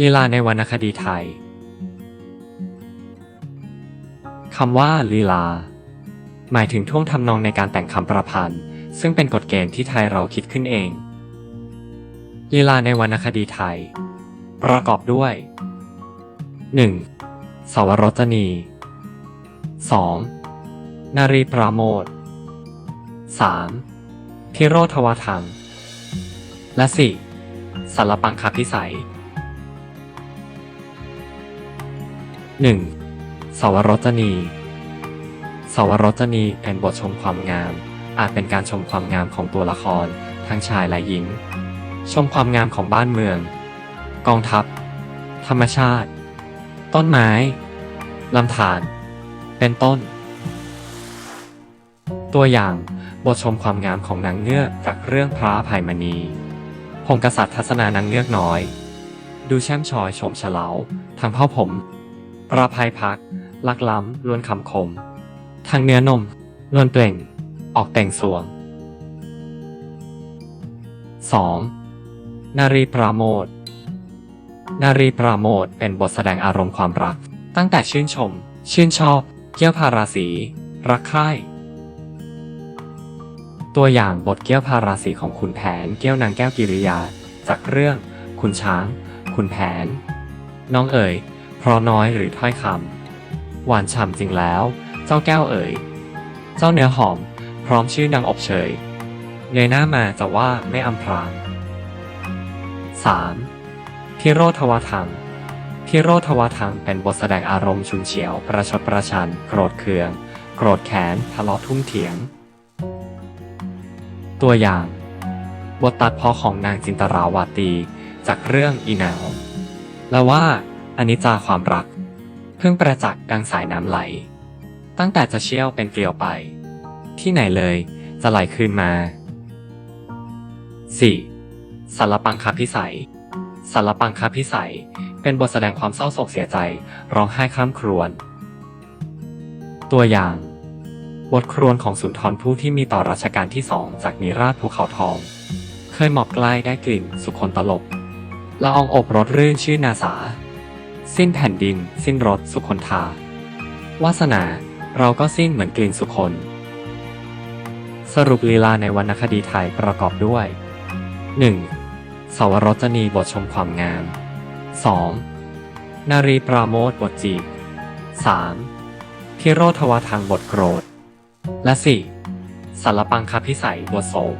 ลีลาในวรรณคดีไทยคำว่าลีลา หมายถึงท่วงทำนองในการแต่งคำประพันธ์ ซึ่งเป็นกฎเกณฑ์ที่ไทยเราคิดขึ้นเอง ลีลาในวรรณคดีไทย ประกอบด้วย 1. สวรจนี 2. นารีปราโมท 3. พิโรธวธรรม และ 4. สารปังคพิสัย 1. สวรจนี สวรจนีเป็นบทชมความงาม อาจเป็นการชมความงามของตัวละคร ทั้งชายและหญิง ชมความงามของบ้านเมือง กองทัพ ธรรมชาติ ต้นไม้ลำธารเป็นต้น ตัวอย่างบทชมความงามของนางเงือกจากเรื่องพระภัยมณี พงกษัตริย์ทัศนานางเงือกน้อย ดูแช่มชอยชมเฉลาทางผ้าผม ระภัยพัก ลักล้ำล้วนคำคม ทางเนื้อนมล้วนเปล่ง ออกแต่งสวง 2. นารีปราโมทนารีปราโมทเป็นบทแสดงอารมณ์ความรัก ตั้งแต่ชื่นชม ชื่นชอบ เกี่ยวพาราสีรักใคร่ตัวอย่างบทเกี้ยวพาราสีของขุนแผนเกี้ยวนางแก้วกิริยา จากเรื่องขุนช้างขุนแผน น้องเอ๋ย เพราะน้อยหรือถ้อยคำหวานฉ่ำจริงแล้ว เจ้าแก้วเอ๋ย เจ้าเนื้อหอม พร้อมชื่อนางอบเชยเงยหน้ามาจะว่าไม่อำพราง 3. พิโรธวธรรมพิโรธวธรรมเป็นบทแสดงอารมณ์ชุนเฉียว ประชดประชัน โกรธเคือง โกรธแค้นทะเลาะทุ่มเถียง ตัวอย่าง บทตัดเพ้อของนางจินตราวาตี จากเรื่องอีนาวและว่า อนิจจาความรัก เพิ่งประจักษ์ดังสายน้ำไหล ตั้งแต่จะเชี่ยวเป็นเกลียวไป ที่ไหนเลยจะไหลคืนมา 4. สารปังคพิสัยสารปังคพิสัย เป็นบทแสดงความเศร้าโศกเสียใจร้องไห้คร่ำครวญตัวอย่าง บทครวญของสุนทรภู่ที่มีต่อรัชกาลที่สองจากนิราชภูเขาทอง เคยหมอบใกล้ได้กลิ่นสุคนตลบละอองอบรสรื่นชื่อนาสา สิ้นแผ่นดิน สิ้นรสสุคนทาวาสนาเราก็สิ้นเหมือนกลิ่นสุคน สรุปลีลาในวรรณคดีไทยประกอบด้วย 1. สวรจนีบทชมความงาม 2. นารีปราโมทบทจีบ 3. พิโรธวาทางบทโกรธ และ 4. สารปังคาพิสัยบทโศก